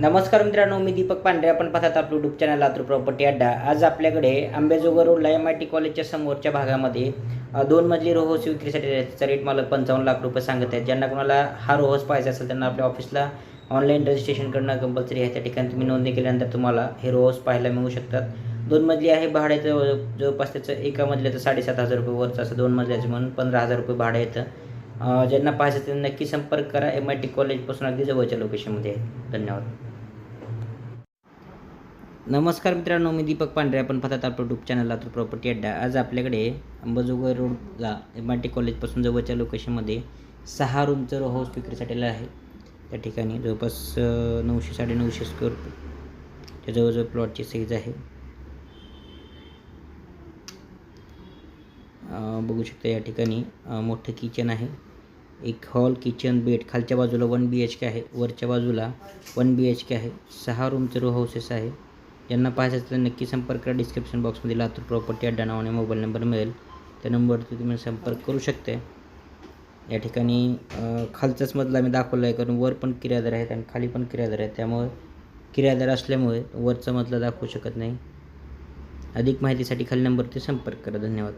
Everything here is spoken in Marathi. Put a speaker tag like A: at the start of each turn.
A: नमस्कार मित्रांनो मी दीपक पांढरे. आपण पाहतात आपलं युट्यूब चॅनल लातूर प्रॉपर्टी अड्डा. आज आपल्याकडे आंबेजोगाई रोडला एम आय टी कॉलेजच्या समोरच्या भागामध्ये दोन मजली रोहोस विक्रीसाठी त्याचा रेट मला पंचावन्न लाख रुपये सांगत आहेत. ज्यांना कोणाला हा रोहोस पाहिजे असेल त्यांना आपल्या ऑफिसला ऑनलाईन रजिस्ट्रेशन करणं कंपल्सरी आहे. त्या ठिकाणी तुम्ही नोंदणी केल्यानंतर तुम्हाला हे रोहोस पाहायला मिळू शकतात. दोन मजली आहे भाड्याचं जवळपास त्याचं एका मजल्याचं साडेसात हजार रुपये वरचं असं दोन मजल्याचं म्हणून पंधरा हजार रुपये भाडं येतं ज्यांना पाहिजे त्यांना नक्की संपर्क करा. एम आय टी कॉलेजपासून अगदी जवळच्या लोकेशनमध्ये धन्यवाद. नमस्कार मित्रांनो मी दीपक पांढरे. आपण पाहतात आपलं यूट्यूब चॅनल लातूर प्रॉपर्टी अड्डा. आज आपल्याकडे अंबाजोगाई रोडला एम आर टी कॉलेजपासून जवळच्या लोकेशनमध्ये सहा रूमचं रो हाऊस विक्रीसाठी आहे. त्या ठिकाणी जवळपास नऊशे साडेनऊशे स्क्वेअर फूट त्या जवळजवळ प्लॉटची साईज आहे. बघू शकता या ठिकाणी मोठं किचन आहे. एक हॉल किचन बेड खालच्या बाजूला वन बी एच के आहे. वरच्या बाजूला वन बी एच के आहे. सहा रूमचं रो हाऊसेस आहे. ज्यांना पाहायचं तर नक्की संपर्क करा. डिस्क्रिप्शन बॉक्समध्ये लातूर प्रॉपर्टी अड्डा नावाने मोबाईल नंबर मिळेल. त्या नंबरवरती तुम्ही संपर्क करू शकते. या ठिकाणी खालचाच मधला मी दाखवला आहे कारण वर पण किरायदार आहेत आणि खाली पण किरायदार आहेत. त्यामुळे किरायदार असल्यामुळे वरचा मधला दाखवू शकत नाही. अधिक माहितीसाठी खाली नंबरवरती संपर्क करा. धन्यवाद.